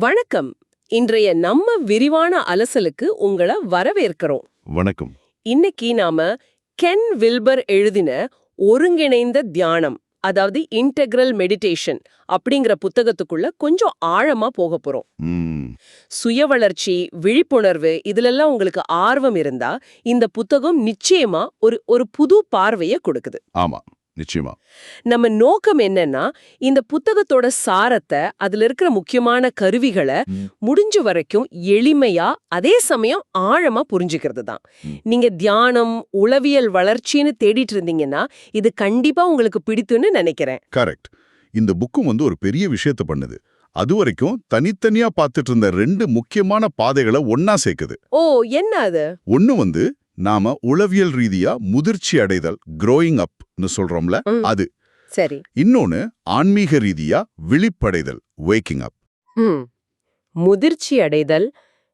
வணக்கம். இன்றைய நம்ம விரிவான அலசலுக்கு உங்கள வரவேற்கிறோம். வணக்கம். இன்னைக்கு நாம கென் வில்பர் எழுதின ஒருங்கிணைந்த தியானம் அதாவது இன்டெக்ரல் மெடிடேஷன் அப்படிங்கிற புத்தகத்துக்குள்ள கொஞ்சம் ஆழமா போக போறோம். சுய வளர்ச்சி விழிப்புணர்வு இதுலெல்லாம் உங்களுக்கு ஆர்வம் இருந்தா இந்த புத்தகம் நிச்சயமா ஒரு ஒரு புது பார்வைய கொடுக்குது. ஆமா. நிச்சயமா. நம்ம நோக்கம் என்னன்னா இந்த புத்தகத்தோட சாரத்தை அதுல இருக்கிற முக்கியமான கருவிகளை. முடிஞ்ச வரைக்கும் எளிமையா அதே சமயம் ஆழமா புரிஞ்சுக்கிறது தான். நீங்க தியானம் உளவியல் வளர்ச்சின்னு தேடிட்டு இருந்தீங்கன்னா இது கண்டிப்பா உங்களுக்கு பிடித்துன்னு நினைக்கிறேன். கரெக்ட். இந்த புக்கும் வந்து ஒரு பெரிய விஷயத்த பண்ணுது. அது வரைக்கும் தனித்தனியா பார்த்துட்டு இருந்த ரெண்டு முக்கியமான பாதைகளை ஒன்னா சேர்க்குது. ஓ என்ன அது? ஒன்னு வந்து நாம உளவியல் ரீதியா முதிர்ச்சி அடைதல் growing அப்னு சொல்றோம்ல. அது. சரி. இன்னொன்னு ஆன்மீக ரீதியா விழிப்படைதல் waking அப். முதிர்ச்சி அடைதல்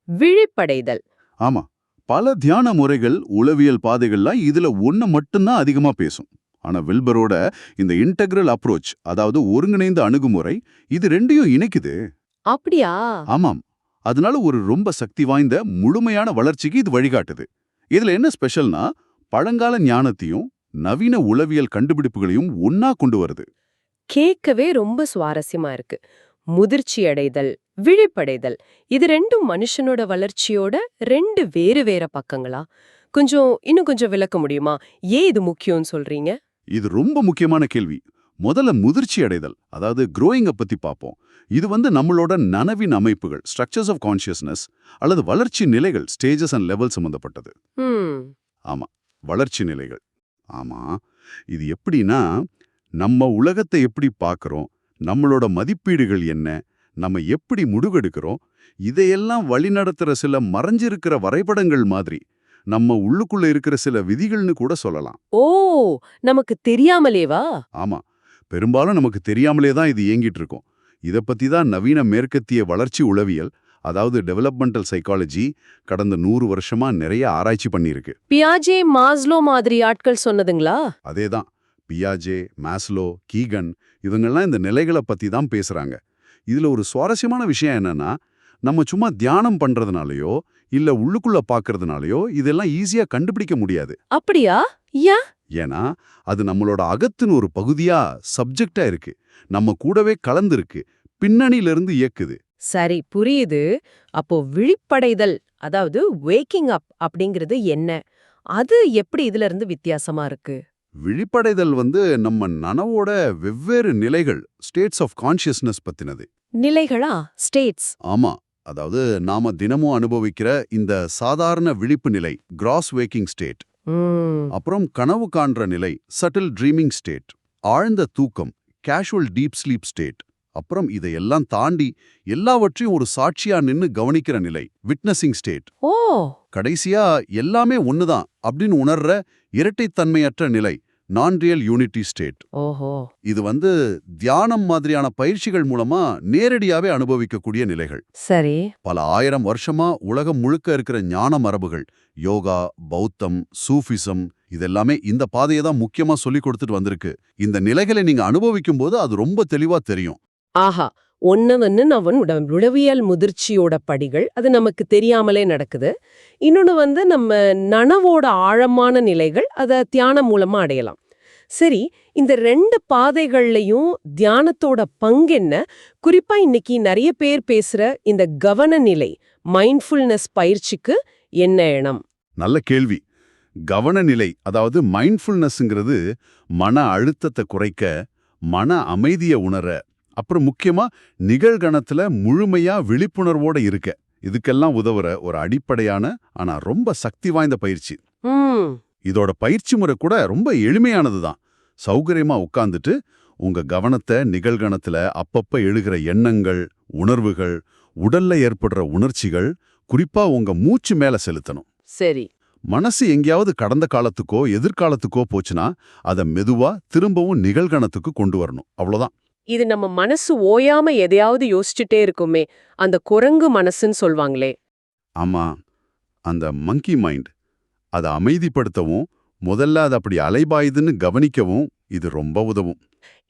விழிப்படைதல். ஆமா. பல தியான முறைகள் உளவியல் பாதைகள்லாம் இதுல ஒண்ணு மட்டும்தான் அதிகமா பேசும். ஆனா வில்பரோட இந்த இன்டெக்ரல் அப்ரோச் அதாவது ஒருங்கிணைந்த அணுகுமுறை இது ரெண்டையும் இணைக்குது. அப்படியா? ஆமாம். அதனால ஒரு ரொம்ப சக்தி வாய்ந்த முழுமையான வளர்ச்சிக்கு இது வழிகாட்டுது. இதுல என்ன ஸ்பெஷல்னா பழங்கால ஞானத்தையும் நவீன உளவியல் கண்டுபிடிப்புகளையும் ஒன்னா கொண்டு வருது. கேட்கவே ரொம்ப சுவாரஸ்யமா இருக்கு. முதிர்ச்சி அடைதல் விழிப்படைதல் இது ரெண்டும் மனுஷனோட வளர்ச்சியோட ரெண்டு வேறு வேற பக்கங்களா? கொஞ்சம் இன்னும் கொஞ்சம் விளக்க முடியுமா? ஏன் இது முக்கியம்னு சொல்றீங்க? இது ரொம்ப முக்கியமான கேள்வி. முதல்ல முதிர்ச்சி அடைதல் அதாவது up பத்தி பார்ப்போம். இது வந்து நம்மளோட நனவின் அமைப்புகள் ஸ்ட்ரக்சர்ஸ் ஆஃப் கான்ஷியஸ்னஸ் அல்லது வளர்ச்சி நிலைகள் ஸ்டேஜஸ் அண்ட் லெவல் சம்பந்தப்பட்டது. ம். வளர்ச்சி நிலைகள். ஆமா இது எப்படின்னா நம்ம உலகத்தை எப்படி பார்க்கறோம் நம்மளோட மதிப்பீடுகள் என்ன நம்ம எப்படி முடிவெடுக்கிறோம் இதையெல்லாம் வழிநடத்துற சில மறைஞ்சிருக்கிற வரைபடங்கள் மாதிரி நம்ம உள்ளுக்குள்ள இருக்கிற சில விதிகள்னு கூட சொல்லலாம். ஓ நமக்கு தெரியாமலேவா? ஆமா பெரும்பாலும் நமக்கு தெரியாமலே தான் இது இயங்கிட்டு இருக்கும் இத பத்தி தான் நவீன மேற்கத்திய வளர்ச்சி உளவியல் அதாவது டெவலப்மெண்டல் சைக்காலஜி கடந்த நூறு வருஷமா நிறைய ஆராய்ச்சி பண்ணியிருக்கு. பியாஜே மாஸ்லோ மாதிரி ஆட்கள் சொன்னதுங்களா? அதேதான் பியாஜே மாஸ்லோ கீகன் இவங்கெல்லாம் இந்த நிலைகளை பத்தி தான் பேசுறாங்க. இதுல ஒரு சுவாரஸ்யமான விஷயம் என்னன்னா நம்ம சும்மா தியானம் பண்றதுனாலயோ இல்ல உள்ளுக்குள்ள பார்க்கறதுனாலயோ இதெல்லாம் ஈஸியா கண்டுபிடிக்க முடியாது. அப்படியா? ஏன்? ஏன்னா அது நம்மளோட அகத்தின் ஒரு பகுதியா சப்ஜெக்டா இருக்கு. நம்ம கூடவே கலந்திருக்கு. பின்னணியிலிருந்து இயக்குது. சரி புரியுது. அப்போ விழிப்படைதல் அதாவது வேக்கிங் அப் அப்படிங்கிறது என்ன? அது எப்படி இதுல இருந்து வித்தியாசமா இருக்கு? விழிப்படைதல் வந்து நம்ம நனவோட வெவ்வேறு நிலைகள் ஸ்டேட்ஸ் ஆஃப் கான்ஷியஸ்னஸ் பத்தினது. நிலைகளா? ஸ்டேட்ஸ் ஆமா. அதாவது நாம தினமும் அனுபவிக்கிற இந்த சாதாரண விழிப்பு நிலை கிராஸ் வேக்கிங் ஸ்டேட் அப்புறம் கனவு காண்ற நிலை சட்டில் ட்ரீமிங் ஸ்டேட் ஆழ்ந்த தூக்கம் கேஷுவல் டீப் ஸ்லீப் ஸ்டேட் அப்புறம் இதையெல்லாம் தாண்டி எல்லாவற்றையும் ஒரு சாட்சியா நின்னு கவனிக்கிற நிலை விட்னஸிங் ஸ்டேட் ஓ. கடைசியா எல்லாமே ஒண்ணுதான் அப்படின்னு உணர்ற இரட்டைத்தன்மையற்ற நிலை நான் ரியல் யூனிட்டி ஸ்டேட் ஓஹோ. இது வந்து தியானம் மாதிரியான பயிற்சிகள் மூலமா நேரடியாவே அனுபவிக்கக்கூடிய நிலைகள். சரி. பல ஆயிரம் வருஷமா உலகம் முழுக்க இருக்கிற ஞான மரபுகள் யோகா பௌத்தம் சூஃபிசம் இதெல்லாமே இந்த பாதையை தான் முக்கியமா சொல்லி கொடுத்துட்டு வந்திருக்கு. இந்த நிலைகளை நீங்க அனுபவிக்கும் போது அது ரொம்ப தெளிவா தெரியும். ஆஹா. ஒன்னு வந்து அவன் உளவியல் முதிர்ச்சியோட படிகள். அது நமக்கு தெரியாமலே நடக்குது. இன்னொன்னு வந்து நம்ம நனவோட ஆழமான நிலைகள் அதை தியானம் மூலமா அடையலாம். சரி இந்த ரெண்டு பாதைகள்லயும் தியானத்தோட பங்கென்ன குறிப்பா இன்னைக்கு நிறைய பேர் பேசுற இந்த கவன நிலை மைண்ட்ஃபுல்னஸ் பயிற்சிக்கு என்ன எண்ணம்? நல்ல கேள்வி. கவனநிலை அதாவது மைண்ட்ஃபுல்னஸ்ங்கிறது மன அழுத்தத்தை குறைக்க மன அமைதியை உணர அப்புறம் முக்கியமா நிகழ்கணத்துல முழுமையா விழிப்புணர்வோட இருக்க. இதுக்கெல்லாம் உதவுற ஒரு அடிப்படையான ஆனா ரொம்ப சக்தி வாய்ந்த பயிற்சி. இதோட பயிற்சி முறை கூட ரொம்ப எளிமையானது தான். சௌகரியமா உட்கார்ந்துட்டு உங்க கவனத்தை நிகழ்கணத்துல அப்பப்ப எழுகிற எண்ணங்கள் உணர்வுகள் உடல்ல ஏற்படுற உணர்ச்சிகள் குறிப்பா உங்க மூச்சு மேல செலுத்தணும். சரி. மனசு எங்கேயாவது கடந்த காலத்துக்கோ எதிர்காலத்துக்கோ போச்சுன்னா அதை மெதுவா திரும்பவும் நிகழ்கணத்துக்கு கொண்டு வரணும். அவ்வளவுதான். இது நம்ம மனசு ஓயாம எதையாவது யோசிச்சுட்டே இருக்குமே அந்த குரங்கு மனசுன்னு சொல்வாங்களே. ஆமா அந்த மங்கி மைண்ட் அதை அமைதிப்படுத்தவும் முதல்ல அது அப்படி அலைபாயுதுன்னு கவனிக்கவும் இது ரொம்ப உதவும்.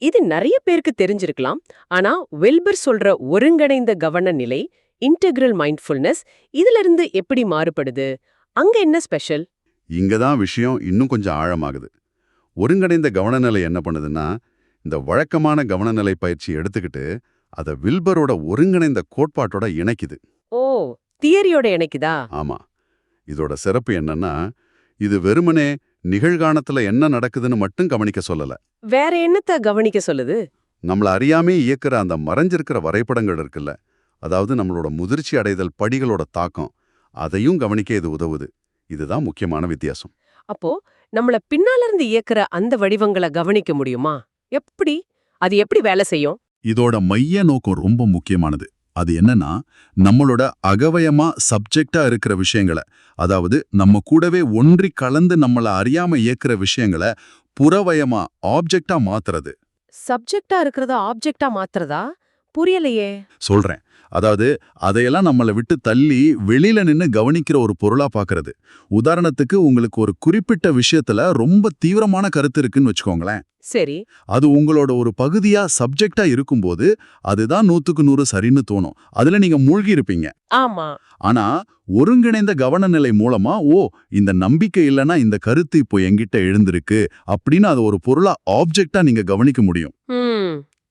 இது நிறைய பேருக்கு தெரிஞ்சிருக்கலாம் ஆனா வெல்பர் சொல்ற ஒருங்கிணைந்த கவன நிலை இன்டெக்ரல் மைண்ட்ஃபுல்னஸ் இதுல இருந்து எப்படி மாறுபடுது? அங்க என்ன ஸ்பெஷல் இங்க தான் விஷயம் இன்னும் கொஞ்சம் ஆழமாகுது. ஒருங்கிணைந்த கவனநிலை என்ன பண்ணுதுன்னா இந்த வழக்கமான கவனநிலை பயிற்சி எடுத்துக்கிட்டு அதை வில்பரோட ஒருங்கிணைந்த கோட்பாட்டோட இணைக்குது. ஓ தியரியோட இணைக்குதா? ஆமா. இதோட சிறப்பு என்னன்னா இது வெறுமனே நிகழ்காலத்துல என்ன நடக்குதுன்னு மட்டும் கவனிக்க சொல்லல. வேற என்னத்த கவனிக்க சொல்லுது? நம்மள அறியாமே இயக்குற அந்த மறைஞ்சிருக்கிற வரைபடங்கள் இருக்குல்ல அதாவது நம்மளோட முதிர்ச்சி அடைதல் படிகளோட தாக்கம் அதையும் கவனிக்க இது உதவுது. இதுதான் முக்கியமான வித்தியாசம். அப்போ நம்மள பின்னால இருந்து இயக்குற அந்த வடிவங்களை கவனிக்க முடியுமா? எப்படி? அது எப்படி வேலை செய்யும்? இதோட மைய நோக்கம் ரொம்ப முக்கியமானது. அது என்னன்னா நம்மளோட அகவயமா சப்ஜெக்டா இருக்கிற விஷயங்களை அதாவது நம்ம கூடவே ஒன்றி கலந்து நம்மள அறியாம இயக்குற விஷயங்களை புறவயமா ஆப்ஜெக்டா மாத்துறது. சப்ஜெக்டா இருக்கிறத ஆப்ஜெக்டா மாத்துறதா? புரியலையே. சொல்றேன். அதாவது அதையெல்லாம் நம்மளை விட்டு தள்ளி வெளியில நின்னு கவனிக்கிற ஒரு பொருளா பார்க்கறது உதாரணத்துக்கு உங்களுக்கு ஒரு குறிப்பிட்ட விஷயத்துல ரொம்ப தீவிரமான கருத்து இருக்குன்னு வச்சுக்கோங்களேன். சரி. அது உங்களோட ஒரு பகுதியா சப்ஜெக்டா இருக்கும்போது அதுதான் நூத்துக்கு நூறு சரின்னு தோணும். அதுல நீங்க மூழ்கி இருப்பீங்க ஆமா. ஆனா ஒருங்கிணைந்த கவனநிலை மூலமா ஓ இந்த நம்பிக்கை இல்லைன்னா இந்த கருத்து இப்போ என்கிட்ட எழுந்திருக்கு அப்படின்னு அது ஒரு பொருளா ஆப்ஜெக்டா நீங்க கவனிக்க முடியும்.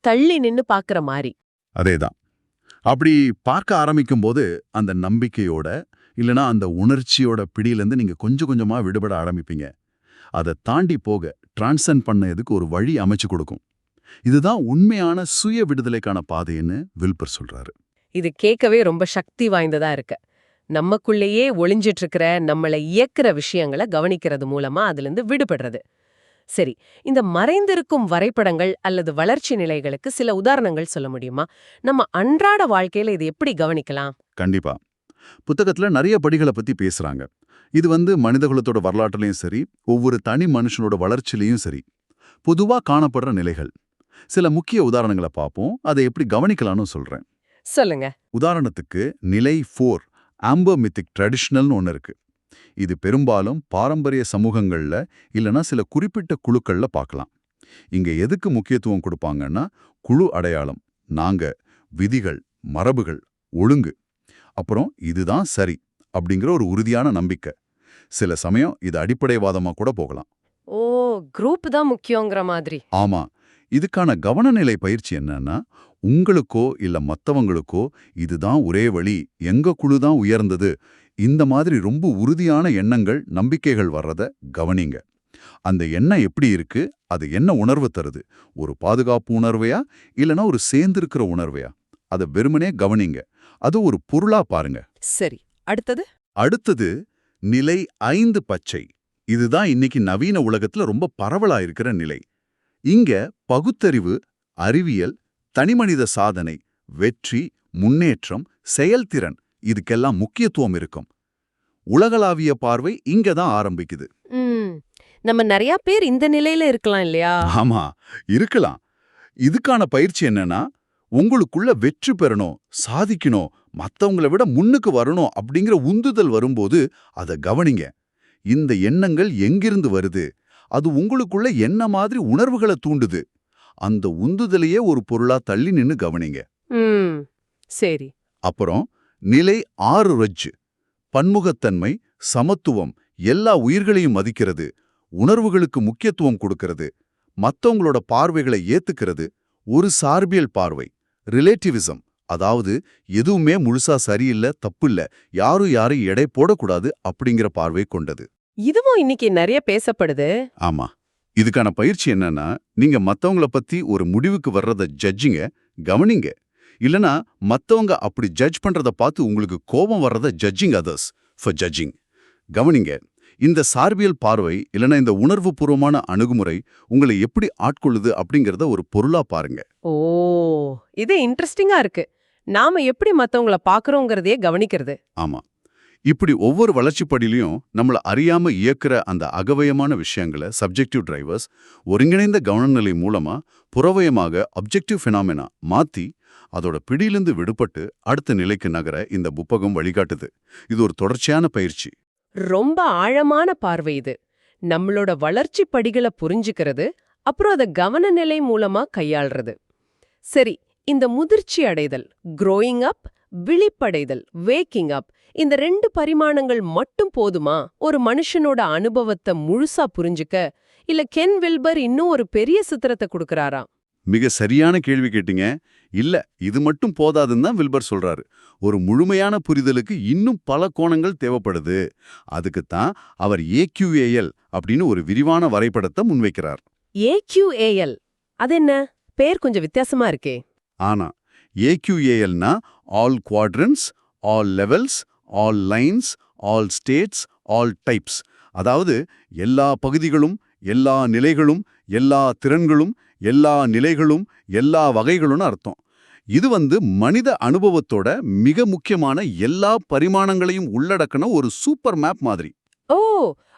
தள்ளி நின்னு பாக்குற மாதிரி அதேதான். அப்படி பார்க்க ஆரம்பிக்கும் போது அந்த நம்பிக்கையோட இல்லனா அந்த உணர்ச்சியோட பிடியிலேருந்து நீங்க கொஞ்சம் கொஞ்சமா விடுபட ஆரம்பிப்பீங்க. அதை தாண்டி போக டிரான்சன் பண்ணதுக்கு ஒரு வழி அமைச்சு கொடுக்கும். இதுதான் உண்மையான சுய விடுதலைக்கான பாதைன்னு வில்பர் சொல்றாரு. இது கேட்கவே ரொம்ப சக்தி வாய்ந்ததா இருக்கு. நமக்குள்ளேயே ஒளிஞ்சிட்டு இருக்கிற நம்மளை இயக்குற விஷயங்களை கவனிக்கிறது மூலமா அதுல இருந்து விடுபடுறது. சரி இந்த மறைந்திருக்கும் வரைபடங்கள் அல்லது வளர்ச்சி நிலைகளுக்கு சில உதாரணங்கள் சொல்ல முடியுமா? நம்ம அன்றாட வாழ்க்கையில இது எப்படி கவனிக்கலாம்? கண்டிப்பா. புத்தகத்துல நிறைய படிகளை பத்தி பேசுறாங்க. இது வந்து மனிதகுலத்தோட வரலாற்றுலயும் சரி ஒவ்வொரு தனி மனுஷனோட வளர்ச்சியிலையும் சரி. பொதுவா காணப்படுற நிலைகள். சில முக்கிய உதாரணங்களை பார்ப்போம். அதை எப்படி கவனிக்கலாம்னு சொல்றேன். சொல்லுங்க. உதாரணத்துக்கு நிலை ஃபோர் ஆம்பர்மித்திக் ட்ரெடிஷ்னல்னு ஒன்று இருக்கு. இது பெரும்பாலும் பாரம்பரிய சமூகங்கள்ல இல்லனா சில குறிப்பிட்ட குழுக்கள்ல பார்க்கலாம். இங்க எதுக்கு முக்கியத்துவம் கொடுப்பாங்கன்னா குழு அடையாளம் நாங்க விதிகள் மரபுகள் ஒழுங்கு. அப்புறம் இதுதான் சரி அப்படிங்கிற ஒரு உறுதியான நம்பிக்கை. சில சமயம் இது அடிப்படைவாதமா கூட போகலாம். ஓ குரூப் தான் முக்கியங்கிற மாதிரி. ஆமா இதுக்கான கவனநிலை பயிற்சி என்னன்னா உங்களுக்கோ இல்ல மத்தவங்களுக்கோ இதுதான் ஒரே வழி எங்க குழு தான் உயர்ந்தது இந்த மாதிரி ரொம்ப உறுதியான எண்ணங்கள் நம்பிக்கைகள் வர்றத கவனிங்க. அந்த எண்ணம் எப்படி இருக்கு அது என்ன உணர்வு தருது ஒரு பாதுகாப்பு உணர்வையா இல்லனா ஒரு சேர்ந்திருக்கிற உணர்வையா அதை வெறுமனே கவனிங்க. அது ஒரு பொருளா பாருங்க. சரி அடுத்தது? அடுத்தது நிலை ஐந்து பச்சை. இதுதான் இன்னைக்கு நவீன உலகத்துல ரொம்ப பரவலா இருக்கிற நிலை. இங்க பகுத்தறிவு அறிவியல் தனிமனித சாதனை வெற்றி முன்னேற்றம் செயல்திறன் இதுக்கெல்லாம் முக்கியத்துவம் இருக்கும். உலகளாவிய பார்வை இங்க தான் ஆரம்பிக்குது. நம்ம நிறைய பேர் இந்த நிலையில இருக்கலாம் இல்லையா? ஆமா இருக்கலாம். இதுக்கான பயிற்சி என்னன்னா உங்களுக்குள்ள வெற்றி பெறணும் சாதிக்கணும் மத்தவங்கள விட முன்னுக்கு வரணும் அப்படிங்கிற உந்துதல் வரும்போது அதை கவனிங்க. இந்த எண்ணங்கள் எங்கிருந்து வருது? அது உங்களுக்குள்ள என்ன மாதிரி உணர்வுகளை தூண்டுது? அந்த உந்துதலையே ஒரு பொருளா தள்ளி நின்னு கவனிங்க. சரி. அப்புறம் நிலை ஆறு ரஜ்ஜு. பன்முகத்தன்மை சமத்துவம் எல்லா உயிர்களையும் மதிக்கிறது உணர்வுகளுக்கு முக்கியத்துவம் கொடுக்கிறது மத்தவங்களோட பார்வைகளை ஏத்துக்கிறது ஒரு சார்பியல் பார்வை. ரிலேட்டிவிசம் அதாவது எதுவுமே முழுசா சரியில்லை தப்பில்ல யாரும் யாரையும் எடை போடக்கூடாது அப்படிங்கிற பார்வை கொண்டது. இதுவும் இன்னைக்கு நிறைய பேசப்படுது. ஆமா. இதுக்கான பயிற்சி என்னன்னா நீங்க மத்தவங்கள பத்தி ஒரு முடிவுக்கு வர்றத ஜட்ஜிங்க கவனிங்க. இல்லனா மத்தவங்க அப்படி ஜட்ஜ் பண்றத பார்த்து உங்களுக்கு கோபம் வர்றத ஜட்ஜிங் அதர்ஸ் ஃபார் ஜட்ஜிங் கவனிங்க. இந்த சார்பியல் பார்வை இல்லனா இந்த உணர்வுபூர்வமான அணுகுமுறை உங்களை எப்படி ஆட்கொள்ளுது அப்படிங்கறத ஒரு பொருளா பாருங்க. ஓ இது இன்ட்ரெஸ்டிங்கா இருக்கு. நாம எப்படி மத்தவங்கள பாக்குறோங்கிறதையே கவனிக்கிறது. ஆமா. இப்படி ஒவ்வொரு வளர்ச்சிப்படியிலையும் நம்மள அறியாம இயக்குற அந்த அகவயமான விஷயங்களை சப்ஜெக்டிவ் டிரைவர்ஸ் ஒருங்கிணைந்த கவனநிலை மூலமா புறவயமாக அப்ஜெக்டிவ் ஃபினாமினா மாத்தி அதோட பிடியிலிருந்து விடுபட்டு அடுத்த நிலைக்கு நகர இந்த புத்தகம் வழிகாட்டுது. இது ஒரு தொடர்ச்சியான பயிற்சி. ரொம்ப ஆழமான பார்வை இது. நம்மளோட வளர்ச்சி படிகளை புரிஞ்சுக்கிறது அப்புறம் அதை கவனநிலை மூலமா கையாள்றது. சரி இந்த முதிர்ச்சி அடைதல் க்ரோயிங் அப் விழிப்படைதல் வேக்கிங் அப் இந்த ரெண்டு பரிமாணங்கள் மட்டும் போதுமா? ஒரு மனுஷனோட அனுபவத்தை முழுசா புரிஞ்சுக்க இல்ல கென் வில்பர் இன்னும் ஒரு பெரிய சித்திரத்தை கொடுக்கறாரா? மிக சரியான கேள்வி கேட்டீங்க. இல்ல இது மட்டும் போதாதுன்னு தான் வில்பர் சொல்றாரு. ஒரு முழுமையான புரிதலுக்கு இன்னும் பல கோணங்கள் தேவைப்படுது. அதுக்குத்தான் அவர் ஏக்யூஏஎல் அப்படின்னு ஒரு விரிவான வரைபடத்தை முன்வைக்கிறார். ஏக்யூஏஎல் அது என்ன பேர் கொஞ்சம் வித்தியாசமா இருக்கே. ஆனா ஏக்யூஏஎல்னா all quadrants all levels all lines all states all types. அதாவது எல்லா பகுதிகளும் எல்லா நிலைகளும் எல்லா திறன்களும் எல்லா நிலைகளும் எல்லா வகைகளும்னு அர்த்தம். இது வந்து மனித அனுபவத்தோட மிக முக்கியமான எல்லா பரிமாணங்களையும் உள்ளடக்கின ஒரு சூப்பர் மேப் மாதிரி. ஓ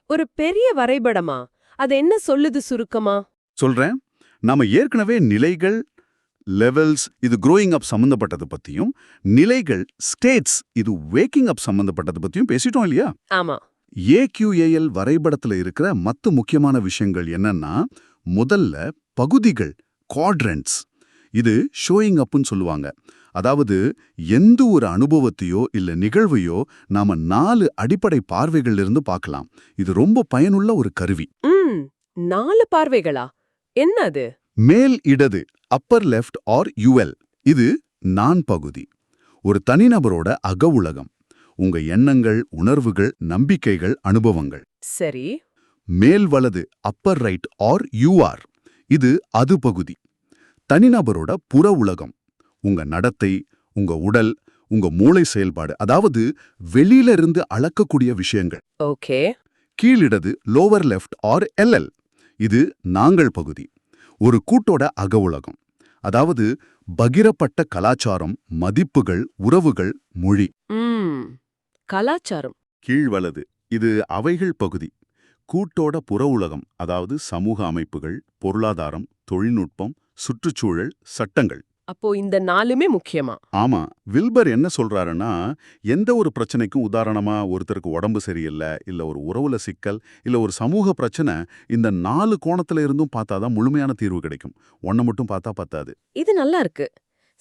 ஒரு பெரிய வரைபடமா? அது என்ன சொல்லுது சுருக்கமா? சொல்றேன். நாம ஏற்கனவே நிலைகள் லெவல்ஸ் இது growing அப் சம்பந்தப்பட்டது பத்தியும் நிலைகள் ஸ்டேட்ஸ் இது வேக்கிங் அப் சம்பந்தப்பட்டது பத்தியும் பேசிட்டோம் இல்லையா? ஆமா. ஏக்யூஏஎல் வரைபடத்துல இருக்கிற மத்த முக்கியமான விஷயங்கள் என்னன்னா முதல்ல பகுதிகள் குவாட்ரண்ட்ஸ் இது ஷோயிங் அப்னு சொல்லுவாங்க. அதாவது எந்த ஒரு அனுபவத்தையோ இல்ல நிகழ்வையோ நாம நாலு அடிப்படை பார்வைகள்ல இருந்து பார்க்கலாம். இது ரொம்ப பயனுள்ள ஒரு கருவி. நாலு பார்வைகளா? என்ன அது? மேல் இடது அப்பர் லெஃப்ட் ஆர் யுஎல் இது நான் பகுதி. ஒரு தனிநபரோட அக உலகம். உங்க எண்ணங்கள் உணர்வுகள் நம்பிக்கைகள் அனுபவங்கள். சரி. மேல் வலது அப்பர் ரைட் ஆர் யூஆர் இது அது பகுதி. தனிநபரோட புற உலகம். உங்க நடத்தை உங்க உடல் உங்க மூளை செயல்பாடு அதாவது வெளியில இருந்து அளக்கக்கூடிய விஷயங்கள். ஓகே. கீழிடது லோவர் லெஃப்ட் ஆர் எல்எல் இது நாங்கள் பகுதி. ஒரு கூட்டோட அக உலகம். அதாவது பகிரப்பட்ட கலாச்சாரம் மதிப்புகள் உறவுகள் மொழி. கலாச்சாரம். கீழ்வலது. இது அவைகள் பகுதி. கூட்டோட புற உலகம் அதாவது சமூக அமைப்புகள் பொருளாதாரம் தொழில்நுட்பம் சுற்றுச்சூழல் சட்டங்கள். அப்போ இந்த நாலுமே முக்கியமா? ஆமா. வில்பர் என்ன சொல்றாருன்னா எந்த ஒரு பிரச்சனைக்கும் உதாரணமா ஒருத்தருக்கு உடம்பு சரியில்லை இல்ல ஒரு உறவுல சிக்கல் இல்ல ஒரு சமூக பிரச்சனை இந்த நாலு கோணத்துல இருந்தும் பார்த்தாதான் முழுமையான தீர்வு கிடைக்கும். ஒன்ன மட்டும் பார்த்தா பத்தாது. இது நல்லா இருக்கு.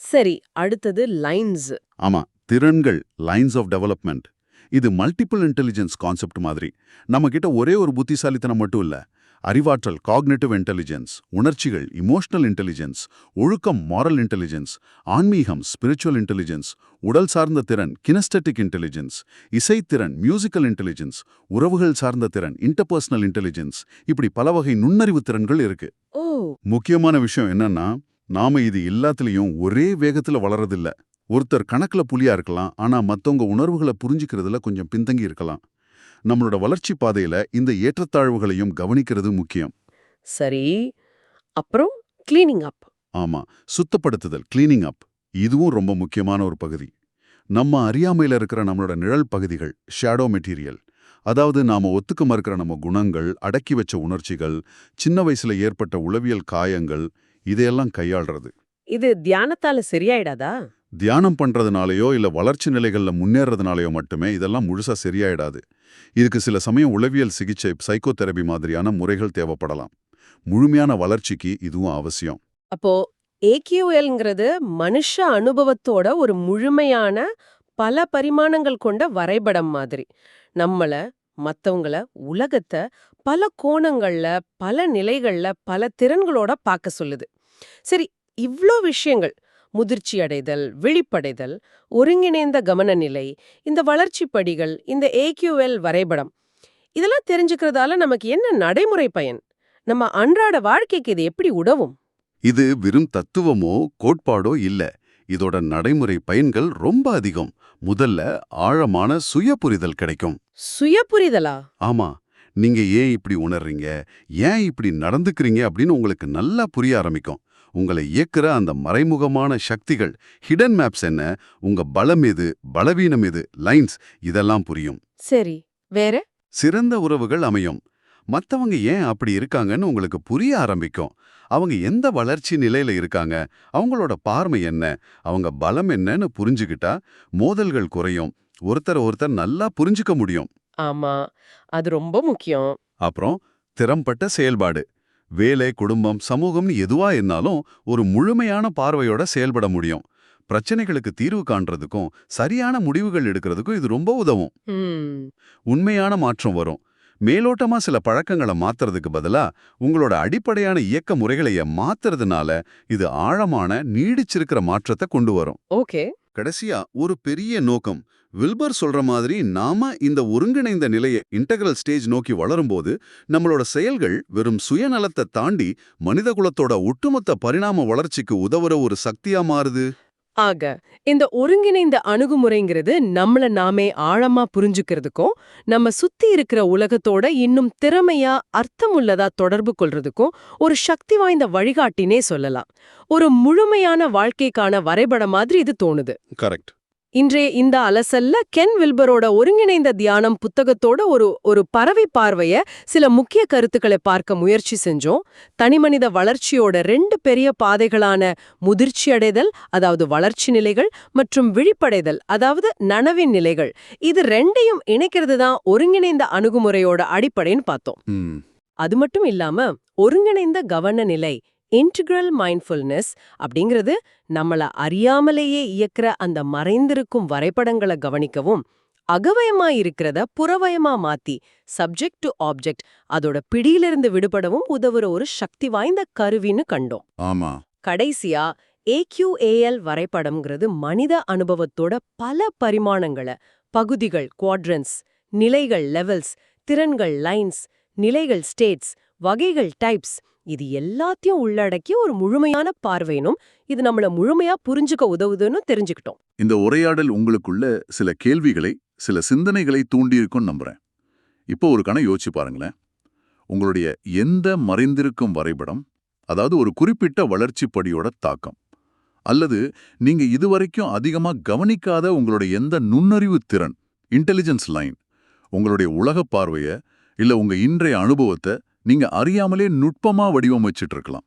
சரி அடுத்தது லைன்ஸ். ஆமா. திறன்கள் லைன்ஸ் ஆஃப் டெவலப்மெண்ட். இது மல்டிபிள் இன்டெலிஜென்ஸ் கான்செப்ட் மாதிரி. நம்ம கிட்ட ஒரே ஒரு புத்திசாலித்தனம் மட்டும் இல்ல அறிவாற்றல் காக்னேட்டிவ் இன்டெலிஜென்ஸ் உணர்ச்சிகள் இமோஷனல் இன்டெலிஜென்ஸ் ஒழுக்கம் மாரல் இன்டெலிஜென்ஸ் ஆன்மீகம் ஸ்பிரிச்சுவல் இன்டெலிஜென்ஸ் உடல் சார்ந்த திறன் கினஸ்டட்டிக் இன்டெலிஜென்ஸ் இசைத்திறன் மியூசிக்கல் இன்டெலிஜென்ஸ் உறவுகள் சார்ந்த திறன் இன்டர்பர்சனல் இன்டெலிஜென்ஸ் இப்படி பல வகை நுண்ணறிவு திறன்கள் இருக்கு. முக்கியமான விஷயம் என்னன்னா நாம இது எல்லாத்துலயும் ஒரே வேகத்துல வளரதில்ல ஒருத்தர் கணக்குல புலியா இருக்கலாம் ஆனா மத்தவங்க உணர்வுகளை புரிஞ்சுக்கிறதுல கொஞ்சம் பின்தங்கி இருக்கலாம். நம்மளோட வளர்ச்சி பாதையில இந்த ஏற்றத்தாழ்வுகளையும் கவனிக்கிறது முக்கியம். சரி. அப்புறம் கிளீனிங் அப் ஆமா சுத்தப்படுத்துதல் கிளீனிங் அப் இதுவும் ரொம்ப முக்கியமான ஒரு பகுதி. நம்ம அறியாமையில இருக்கிற நம்மளோட நிழல் பகுதிகள் ஷேடோ மெட்டீரியல் அதாவது நாம ஒத்துக்க மறுக்கிற நம்ம குணங்கள் அடக்கி வச்ச உணர்ச்சிகள் சின்ன வயசுல ஏற்பட்ட உளவியல் காயங்கள் இதையெல்லாம் கையாள்றது. இது தியானத்தால சரியாயிடாதா? தியானம் பண்றதுனாலயோ இல்லை வளர்ச்சி நிலைகளில் முன்னேறதுனாலயோ மட்டுமே இதெல்லாம் முழுசாக சரியாயிடாது. இதுக்கு சில சமயம் உளவியல் சிகிச்சை சைக்கோதெரபி மாதிரியான முறைகள் தேவைப்படலாம். முழுமையான வளர்ச்சிக்கு இதுவும் அவசியம். அப்போ ஏகியூஎல்ங்கிறது மனுஷ அனுபவத்தோட ஒரு முழுமையான பல பரிமாணங்கள் கொண்ட வரைபடம் மாதிரி. நம்மள மற்றவங்கள உலகத்தை பல கோணங்கள்ல பல நிலைகள்ல பல திறன்களோட பார்க்க சொல்லுது. சரி இவ்ளோ விஷயங்கள் முதிர்ச்சி அடைதல் விழிப்படைதல் ஒருங்கிணைந்த கவனநிலை இந்த வளர்ச்சி படிகள் இந்த ஏகியூஎல் வரைபடம். இதெல்லாம் தெரிஞ்சுக்கிறதால நமக்கு என்ன நடைமுறை பயன்? நம்ம அன்றாட வாழ்க்கைக்கு இது எப்படி உதவும்? இது வெறும் தத்துவமோ கோட்பாடோ இல்ல. இதோட நடைமுறை பயன்கள் ரொம்ப அதிகம். முதல்ல ஆழமான சுய புரிதல் கிடைக்கும். சுய புரிதலா ஆமா. நீங்க ஏன் இப்படி உணர்றீங்க? ஏன் இப்படி நடந்துக்கிறீங்க? அப்படின்னு உங்களுக்கு நல்லா புரிய ஆரம்பிக்கும். உங்களை இயக்குற அந்த மறைமுகமான சக்திகள் ஹிடன் மேப்ஸ் என்ன உங்க பலம் எது பலவீனம் எது லைன்ஸ் இதெல்லாம் புரியும். சரி வேற? சிறந்த உறவுகள் அமையும். மத்தவங்க ஏன் அப்படி இருக்காங்கன்னு உங்களுக்கு புரிய ஆரம்பிக்கும். அவங்க எந்த வளர்ச்சி நிலையில இருக்காங்க அவங்களோட பார்வை என்ன அவங்க பலம் என்னன்னு புரிஞ்சுக்கிட்டா மோதல்கள் குறையும். ஒருத்தர் ஒருத்தர் நல்லா புரிஞ்சுக்க முடியும். ஆமா அது ரொம்ப முக்கியம். அப்புறம் திறம்பட்ட செயல்பாடு. வேலை குடும்பம் சமூகம்னு எதுவா இருந்தாலும் ஒரு முழுமையான பார்வையோட செயல்பட முடியும். பிரச்சனைகளுக்கு தீர்வு காண்றதுக்கும் சரியான முடிவுகள் எடுக்கிறதுக்கும் இது ரொம்ப உதவும். உண்மையான மாற்றம் வரும். மேலோட்டமா சில பழக்கங்களை மாத்துறதுக்கு பதிலா உங்களோட அடிப்படையான இயக்க முறைகளைய மாத்துறதுனால இது ஆழமான நீடிச்சிருக்கிற மாற்றத்தை கொண்டு வரும். ஓகே. கடைசியா ஒரு பெரிய நோக்கம் வில்பர் சொல்ற மாதிரி நாம இந்த ஒருங்கிணைந்த நிலையை இன்டகிரல் ஸ்டேஜ் நோக்கி வளரும்போது நம்மளோட செயல்கள் வெறும் சுயநலத்தை தாண்டி மனிதகுலத்தோட ஒட்டுமொத்த பரிணாம வளர்ச்சிக்கு உதவுற ஒரு சக்தியா மாறுது. ஆக இந்த ஒருங்கிணைந்த அணுகுமுறைங்கிறது நம்மள நாமே ஆழமா புரிஞ்சுக்கிறதுக்கும் நம்ம சுத்தி இருக்கிற உலகத்தோட இன்னும் திறமையா அர்த்தமுள்ளதா தொடர்பு கொள்றதுக்கும் ஒரு சக்தி வாய்ந்த வழிகாட்டினே சொல்லலாம். ஒரு முழுமையான வாழ்க்கைக்கான வரைபடம் மாதிரி இது தோணுது. கரெக்ட் இன்றைய இந்த அலசல்ல கென் வில்பரோட ஒருங்கிணைந்த தியானம் புத்தகத்தோட ஒரு ஒரு பறவை பார்வைய சில முக்கிய கருத்துக்களை பார்க்க முயற்சி செஞ்சோம். தனிமனித வளர்ச்சியோட ரெண்டு பெரிய பாதைகளான முதிர்ச்சி அடைதல் அதாவது வளர்ச்சி நிலைகள் மற்றும் விழிப்படைதல் அதாவது நனவின் நிலைகள். இது ரெண்டையும் இணைக்கிறது தான் ஒருங்கிணைந்த அணுகுமுறையோட அடிப்படைன்னு பார்த்தோம். அது மட்டும் இல்லாம ஒருங்கிணைந்த கவன நிலை இன்டிகிரல் மைண்ட்ஃபுல்னஸ் அப்படிங்கிறது நம்மள அறியாமலேயே இயக்குற அந்த மறைந்திருக்கும் வரைபடங்களை கவனிக்கவும். அகவயமா இருக்கிறத புறவயமா மாத்தி சப்ஜெக்ட் டு ஆப்ஜெக்ட் அதோட பிடியிலிருந்து விடுபடவும் உதவுற ஒரு சக்தி வாய்ந்த கருவின்னு கண்டோம். ஆமா. கடைசியா ஏக்யூஏஎல் வரைபடம்ங்கிறது மனித அனுபவத்தோட பல பரிமாணங்களை பகுதிகள் குவாட்ரன்ஸ் நிலைகள் லெவல்ஸ் திறன்கள் லைன்ஸ் நிலைகள் ஸ்டேட்ஸ் வகைகள் டைப்ஸ் இது எல்லாத்தையும் உள்ளடக்கிய ஒரு முழுமையான பார்வையினும் இது நம்மள முழுமையா புரிஞ்சுக்க உதவுதுன்னு தெரிஞ்சுக்கிட்டோம். இந்த உரையாடல் உங்களுக்குள்ள சில கேள்விகளை சில சிந்தனைகளை தூண்டியிருக்கும் நம்புறேன். இப்போ ஒரு கணம் யோசிச்சு பாருங்களேன். உங்களுடைய எந்த மறைந்திருக்கும் வரைபடம் அதாவது ஒரு குறிப்பிட்ட வளர்ச்சி படியோட தாக்கம் அல்லது நீங்க இதுவரைக்கும் அதிகமா கவனிக்காத உங்களுடைய எந்த நுண்ணறிவு திறன் இன்டெலிஜென்ஸ் லைன் உங்களுடைய உலகப் பார்வைய இல்ல உங்க இன்றைய அனுபவத்தை நீங்க அறியாமலே நுட்பமா வடிவமைச்சிட்டு இருக்கலாம்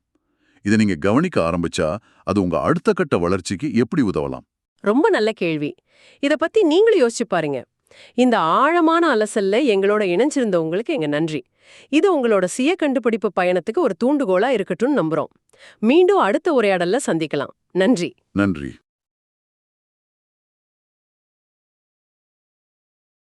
இதை நீங்க கவனிக்க ஆரம்பிச்சா அது உங்க அடுத்த கட்ட வளர்ச்சிக்கு எப்படி உதவலாம்? ரொம்ப நல்ல கேள்வி. இத பத்தி நீங்களும் யோசிச்சு பாருங்க. இந்த ஆழமான அலசல்ல எங்களோட இணைஞ்சிருந்த உங்களுக்கு எங்க நன்றி. இது உங்களோட சுய கண்டுபிடிப்பு பயணத்துக்கு ஒரு தூண்டுகோலா இருக்கட்டும்னு நம்புறோம். மீண்டும் அடுத்த உரையாடல்ல சந்திக்கலாம். நன்றி. நன்றி.